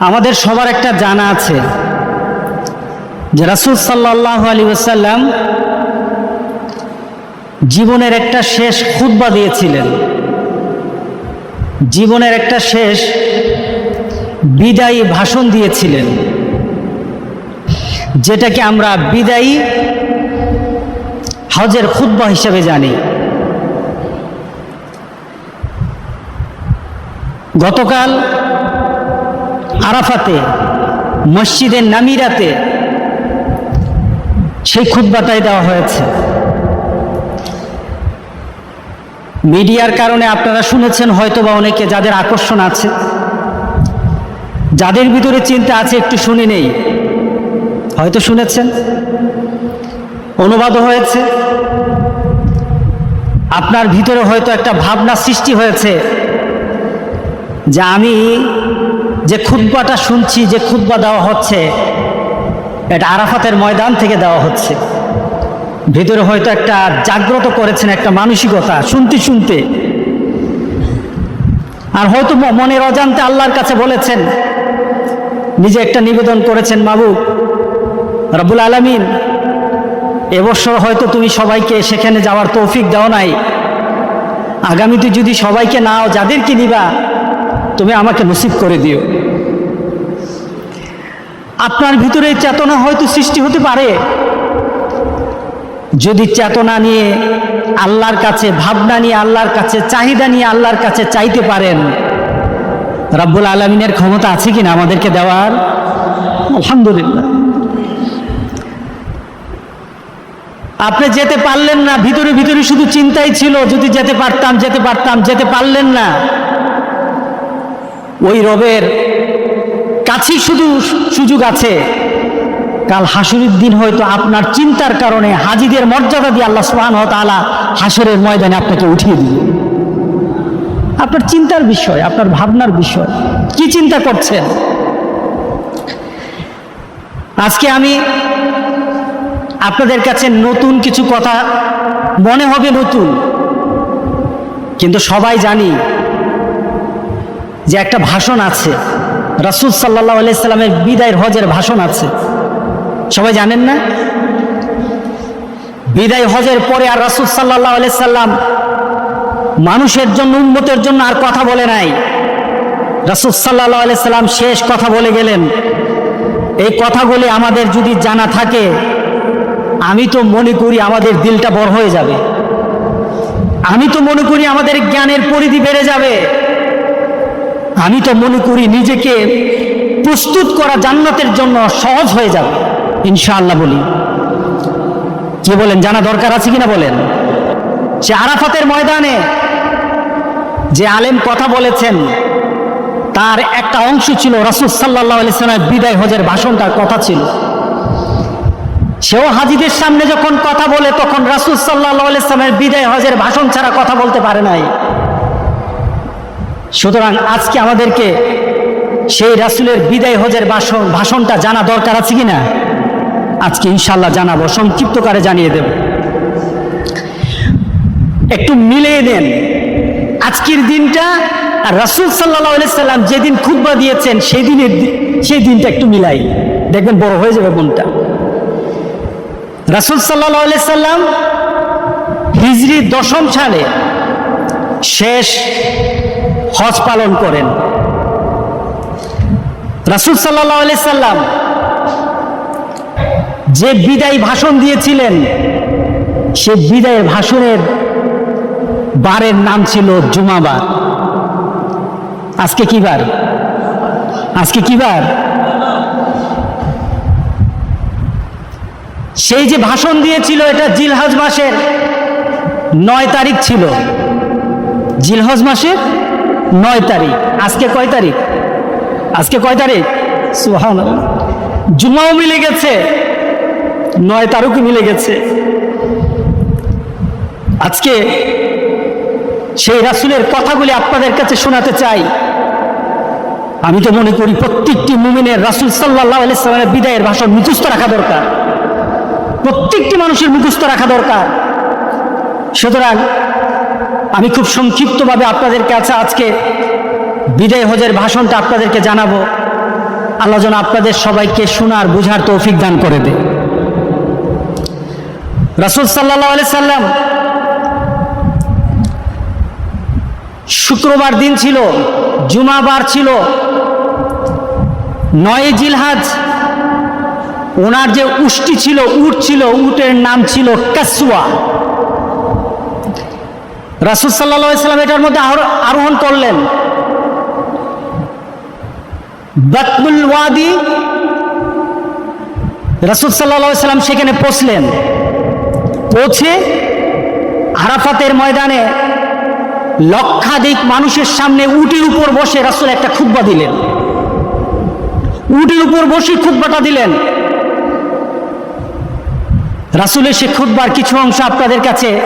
আমাদের সবার একটা জানা আছে যে রাসুল সাল্লাহ আলী ওসাল্লাম জীবনের একটা শেষ খুতবা দিয়েছিলেন। জীবনের একটা শেষ বিদায়ী ভাষণ দিয়েছিলেন। যেটাকে আমরা বিদায়ী হজের খুতবা হিসেবে জানি। গতকাল আরাফাতে, মসজিদের নামিরাতে সেই খুতবাটাই দেওয়া হয়েছে। মিডিয়ার কারণে আপনারা শুনেছেন হয়তো বা অনেকে যাদের আকর্ষণ আছে, যাদের ভিতরে চিন্তা আছে একটু শুনে নেই। হয়তো শুনেছেন? অনুবাদও হয়েছে। আপনার ভিতরে হয়তো একটা ভাবনা সৃষ্টি হয়েছে যে আমি যে খুদ্বাটা শুনছি, যে খুদ্া দেওয়া হচ্ছে, এটা আরাফাতের ময়দান থেকে দেওয়া হচ্ছে। ভিতরে হয়তো একটা জাগ্রত করেছেন একটা মানসিকতা, শুনতে শুনতে। আর হয়তো মনের অজান্তে আল্লাহর কাছে বলেছেন, নিজে একটা নিবেদন করেছেন মাবু রবুল আলমিন এবছর হয়তো তুমি সবাইকে সেখানে যাওয়ার তৌফিক দাও নাই। আগামীতে যদি সবাইকে নাও, যাদেরকে নিবা, তুমি আমাকে নসিব করে দিও। আপনার ভিতরে চেতনা হয়তো সৃষ্টি হতে পারে। যদি চেতনা নিয়ে আল্লাহর কাছে, ভাবনা নিয়ে আল্লাহর কাছে, চাহিদা নিয়ে আল্লাহর কাছে চাইতে পারেন, রাব্বুল আলমিনের ক্ষমতা আছে কিনা আমাদেরকে দেওয়ার? আলহামদুলিল্লাহ। আপনি যেতে পারলেন না, ভিতরে ভিতরে শুধু চিন্তাই ছিল, যদি যেতে পারতাম যেতে পারতাম, যেতে পারলেন না। ওই রবের কাছেই শুধু সুযোগ আছে। কাল হাসুরের দিন হয়তো আপনার চিন্তার কারণে হাজিদের মর্যাদা দিয়ে আল্লাহ সুহান তালা হাসরের ময়দানে আপনাকে উঠিয়ে দিবে আপনার চিন্তার বিষয়, আপনার ভাবনার বিষয়, কি চিন্তা করছেন? আজকে আমি আপনাদের কাছে নতুন কিছু কথা, মনে হবে নতুন, কিন্তু সবাই জানি যে একটা ভাষণ আছে। রাসুল সাল্লাহ আলাইসাল্লামের বিদায়ের হজের ভাষণ আছে। সবাই জানেন না? বিদায় হজের পরে আর রাসুল সাল্লাহ আলাইসাল্লাম মানুষের জন্য উন্মতের জন্য আর কথা বলে নাই। রাসুল সাল্লাহ আলাইসাল্লাম শেষ কথা বলে গেলেন, এই কথাগুলি আমাদের যদি জানা থাকে, আমি তো মনে করি আমাদের দিলটা বড় হয়ে যাবে। আমি তো মনে করি আমাদের জ্ঞানের পরিধি বেড়ে যাবে। আমি তো মনে করি নিজেকে প্রস্তুত করা জান্নাতের জন্য সহজ হয়ে যাবে। ইনশাআল্লাহ বলি। কি বলেন, জানা দরকার আছে কিনা বলেন? সে আরাফাতের ময়দানে যে আলেম কথা বলেছেন, তার একটা অংশ ছিল রাসুল সাল্লাহ আলিয়াল্লামের বিদায় হজের ভাষণটার কথা ছিল। সেও হাজিদের সামনে যখন কথা বলে, তখন রাসুল সাল্লাহ আলিয়াল্লামের বিদায় হজের ভাষণ ছাড়া কথা বলতে পারে নাই। সুতরাং আজকে আমাদেরকে সেই রাসুলের বিদায় হজের ভাষণ ভাষণটা জানা দরকার আছে কি না আজকে ইনশাল্লাহ জানাব, সংক্ষিপ্তকারে জানিয়ে দেব। একটু মিলিয়ে দেন। আজকের দিনটা আর রাসুল সাল্লাহ সাল্লাম যেদিন খুতবা দিয়েছেন সেই দিনের সেই দিনটা একটু মিলাই। দেখবেন বড় হয়ে যাবে মনটা। রাসুল সাল্লাহ সাল্লাম হিজরি দশম সালে শেষ হজ পালন করেন। রাসুল সাল্লাহ আলি সাল্লাম যে বিদায় ভাষণ দিয়েছিলেন, সে বিদায়ের ভাষণের বারের নাম ছিল জুমাবার। আজকে কি বার? আজকে কি বার? সেই যে ভাষণ দিয়েছিল এটা জিলহজ মাসের নয় তারিখ ছিল। জিলহজ মাসের নয় তারিখ। আজকে কয় তারিখ? আজকে কয় তারিখ? সুহান জুমাও মিলে গেছে। নয় তারিখও মিলে গেছে। আজকে সেই রাসুলের কথাগুলি আপনাদের কাছে শোনাতে চাই। আমি তো মনে করি প্রত্যেকটি মুমিনের রাসুল সাল্লাহ আলাইসালামের বিদায়ের ভাষণ মুখস্থ রাখা দরকার। প্রত্যেকটি মানুষের মুখস্থ রাখা দরকার। সুতরাং আমি খুব সংক্ষিপ্তভাবে আপনাদের কাছে আজকে বিদায় হজের ভাষণটা আপনাদেরকে জানাব। আল্লাহ যেন আপনাদের সবাইকে শোনার, বুঝার তৌফিক দান করে দে রাসুল সাল্লাহ আলি সাল্লাম শুক্রবার দিন ছিল, জুমাবার ছিল। নয় জিলহাজ, ওনার যে উষ্টি ছিল, উট ছিল, উটের নাম ছিল কাসুয়া রাসুল সাল্লাহ সাল্লাম এটার মধ্যে আরো- আরোহণ করলেন। বাতমুল ওয়াদি, রাসুল সাল্লাহ সাল্লাম সেখানে পৌঁছলেন। পৌঁছে আরাফাতের ময়দানে লক্ষাধিক মানুষের সামনে উটির উপর বসে রাসুল একটা খুব্বা দিলেন। উটির উপর বসে খুব্বাটা দিলেন। রাসুলের সে খুদ্বার কিছু অংশ আপনাদের কাছে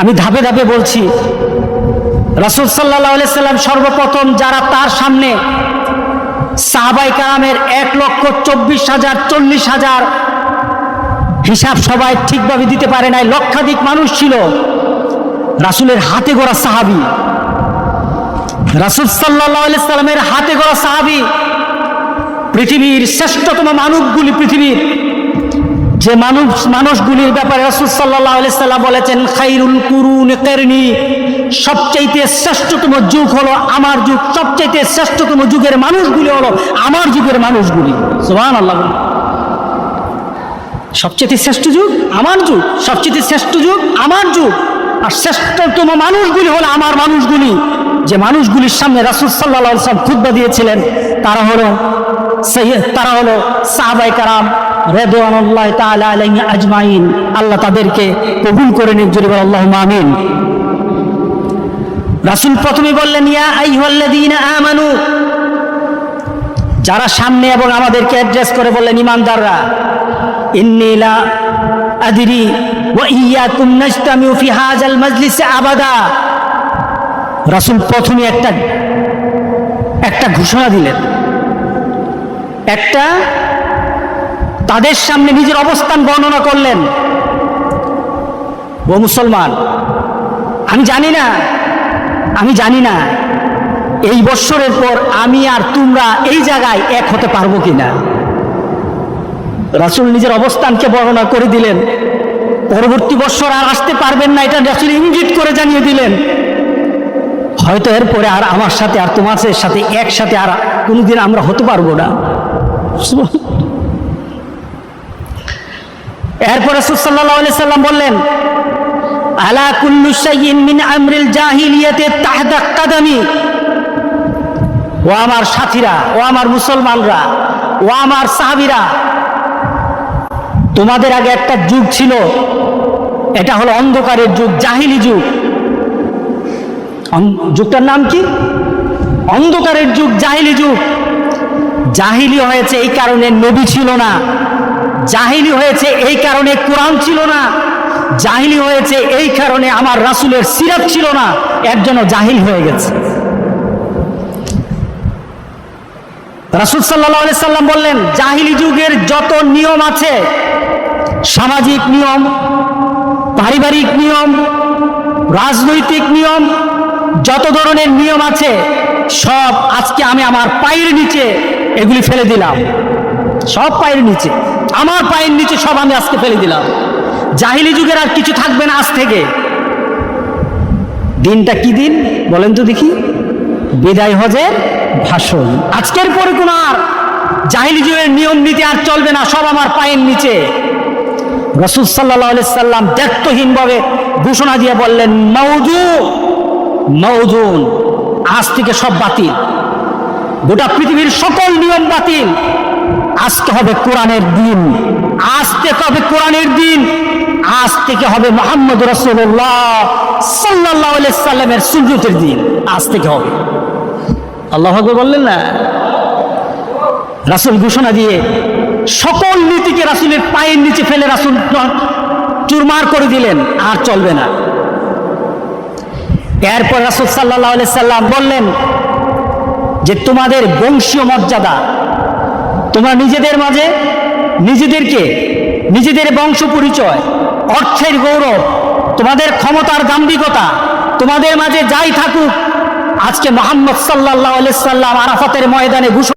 আমি ধাপে ধাপে বলছি, রাসুল সাল্লাহ সাল্লাম সর্বপ্রথম যারা তার সামনে সাহাবাই কালামের এক লক্ষ চব্বিশ হাজার, চল্লিশ হাজার হিসাব সবাই ঠিকভাবে দিতে পারে নাই, লক্ষাধিক মানুষ ছিল। রাসুলের হাতে গড়া সাহাবি, রাসুল সাল্লাহ সাল্লামের হাতে গড়া সাহাবি, পৃথিবীর শ্রেষ্ঠতম মানবগুলি পৃথিবীর যে মানুষ মানুষগুলির ব্যাপারে রাসুল সাল্লাহ বলেছেন, খাইরুল কুরুন কেরনি সবচাইতে শ্রেষ্ঠতম যুগ হলো আমার যুগ, সবচাইতে শ্রেষ্ঠতম যুগের মানুষগুলি হলো আমার যুগের মানুষগুলি। সোহান আল্লাহ সবচেয়ে শ্রেষ্ঠ যুগ আমার যুগ সবচেয়ে শ্রেষ্ঠ যুগ আমার যুগ, আর শ্রেষ্ঠতম মানুষগুলি হলো আমার মানুষগুলি। যে মানুষগুলির সামনে রাসুল সাল্লাহ সাল্লাম খুদ্া দিয়েছিলেন, তারা হলো তারা হলো সাহাবাই কারাম রেদওয়ানুল্লাহ তাআলা আলাইহি আজমাইন। আল্লাহ তাদেরকে কবুল করে নিন জোরে বল আল্লাহুম্মা আমিন। রাসূল প্রথমে বললেন, ইয়া আইয়ুহাল্লাযীনা আমানু। যারা সামনে এবং আমাদেরকে অ্যাড্রেস করে বললেন, ইমানদাররা, ইন্নী লা আদরি ওয়া ইয়াকুম নাজতামিউ ফি হাযাল মাজলিসে আবাদা। রাসূল প্রথমে একটা একটা ঘোষণা দিলেন। একটা তাদের সামনে নিজের অবস্থান বর্ণনা করলেন। ও মুসলমান, আমি জানি না, আমি জানি না, এই বৎসরের পর আমি আর তোমরা এই জায়গায় এক হতে পারব কিনা। রাসুল নিজের অবস্থানকে বর্ণনা করে দিলেন। পরবর্তী বৎসর আর আসতে পারবেন না, এটা রাসুল ইঙ্গিত করে জানিয়ে দিলেন। হয়তো এরপরে আর আমার সাথে আর তোমাদের সাথে একসাথে আর কোনোদিন আমরা হতে পারব না। এরপরে সুসাল্লাহ সাল্লাম বললেন, আলা কুল্লু শাইইন মিন আমরিল জাহিলিয়াতে তাহদা কাদামি? ও আমার সাথীরা, ও আমার মুসলমানরা, ও আমার সাহাবিরা, তোমাদের আগে একটা যুগ ছিল, এটা হলো অন্ধকারের যুগ, জাহিলি যুগ। যুগটার নাম কি? অন্ধকারের যুগ, জাহিলি যুগ। জাহিলি হয়েছে এই কারণে নবী ছিল না। জাহিলি হয়েছে এই কারণে কোরআন ছিল না। জাহিলি হয়েছে এই কারণে আমার রাসুলের সিরাত ছিল না। একজনও জাহিল হয়ে গেছে। রাসুল সাল্লাহ সাল্লাম বললেন, জাহিলি যুগের যত নিয়ম আছে, সামাজিক নিয়ম, পারিবারিক নিয়ম, রাজনৈতিক নিয়ম, যত ধরনের নিয়ম আছে, সব আজকে আমি আমার পায়ের নিচে এগুলি ফেলে দিলাম। সব পায়ের নিচে। আমার পায়ের নিচে সব আমি আজকে ফেলে দিলাম। জাহিলি যুগের আর কিছু থাকবে না আজ থেকে। দিনটা কি দিন? বলেন তো দেখি। বিদায় হজের ভাষণ। আজকের পরে কোন আর জাহিলি যুগের নিয়ম নীতি আর চলবে না, সব আমার পায়ের নিচে। রসুল সাল্লাহ সাল্লাম দায়িত্বহীনভাবে ঘোষণা দিয়ে বললেন মৌজু মৌজুন আজ থেকে সব বাতিল। গোটা পৃথিবীর সকল নিয়ম বাতিল। আজকে হবে কোরআনের দিন। আজ থেকে হবে কোরআনের দিন? আজ থেকে হবে মোহাম্মদ রসুল্লাহ সাল্লাহ সাল্লামের সুন্নতের দিন। আজ থেকে হবে। আল্লাহ বললেন না? রাসুল ঘোষণা দিয়ে সকল নীতিকে রাসুলের পায়ের নিচে ফেলে রাসুল চুরমার করে দিলেন, আর চলবে না। এরপর রাসুল সাল্লাহ সাল্লাম বললেন যে, তোমাদের বংশীয় মর্যাদা তোমরা নিজেদের মাঝে নিজেদেরকে, নিজেদের বংশ পরিচয়, অর্থের গৌরব, তোমাদের ক্ষমতার দাম্ভিকতা, তোমাদের মাঝে যাই থাকুক, আজকে মোহাম্মদ সাল্লাহ সাল্লাম আরাফাতের ময়দানে ঘোষণা